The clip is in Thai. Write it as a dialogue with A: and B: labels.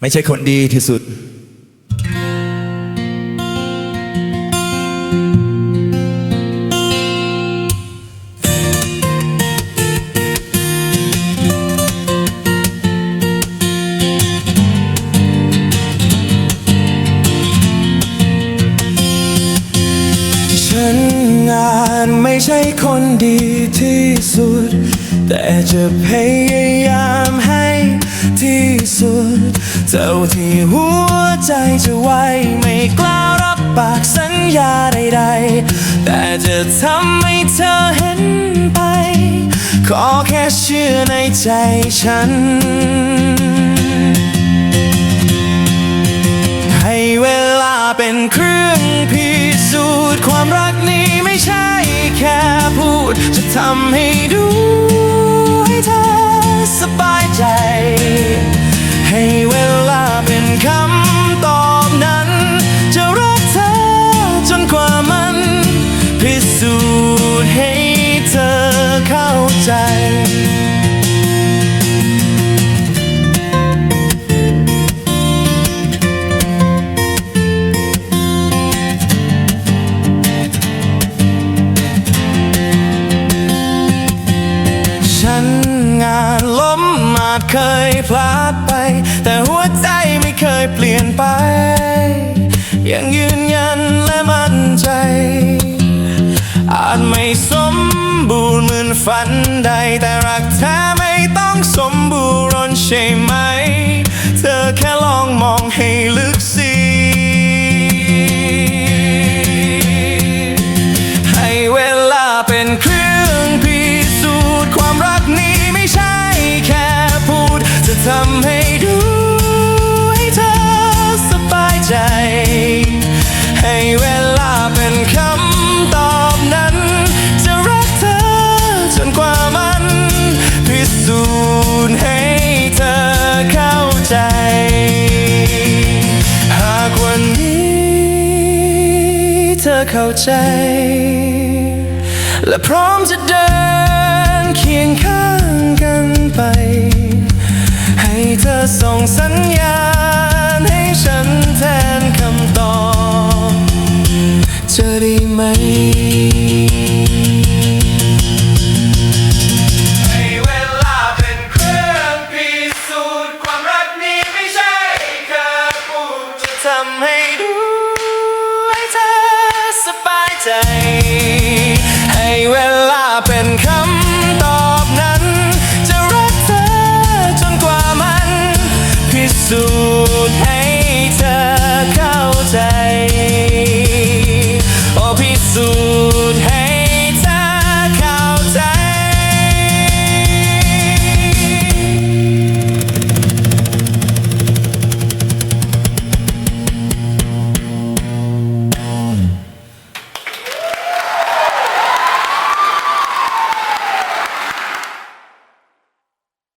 A: ไม่ใช่คนดีที่สุด
B: ฉันงานไม่ใช่คนดีที่สุด แต่จะพยายาม เท่าที่หัวใจจะไหวไม่กล้ารับปากสัญญาใดๆ แต่จะทำให้เธอเห็นไป ขอแค่เชื่อในใจฉัน ให้เวลาเป็นเครื่องพิสูจน์ความรักนี้ไม่ใช่แค่พูด จะทำให้ดูให้เธอสบาย จเคยพลาดไป แต่หัวใจไม่เคยเปลี่ยนไป ยังยืนยันและมั่นใจ อาจไม่สมบูรณ์เหมือนฝันใด แต่รักแท้ไม่ต้องสมบูรณ์ใช่ไหม ทำให้ดูให้เธอสบายใจ ให้เวลาเป็นคำตอบนั้น จะรักเธอจนกว่ามันพิสูจน์ให้เธอเข้าใจ หากวันนี้เธอเข้าใจ และพร้อมจะเดินเคียงข้างกันไป เธอส่งสัญญาณ ให้ฉันแทนคำตอบจะได้ไหมให้เวลาเป็นเครื่องพิสูจน์ความรักนี้ไม่ใช่ค่พูดจะทำให้ดูให้เธอสบายใจ พิ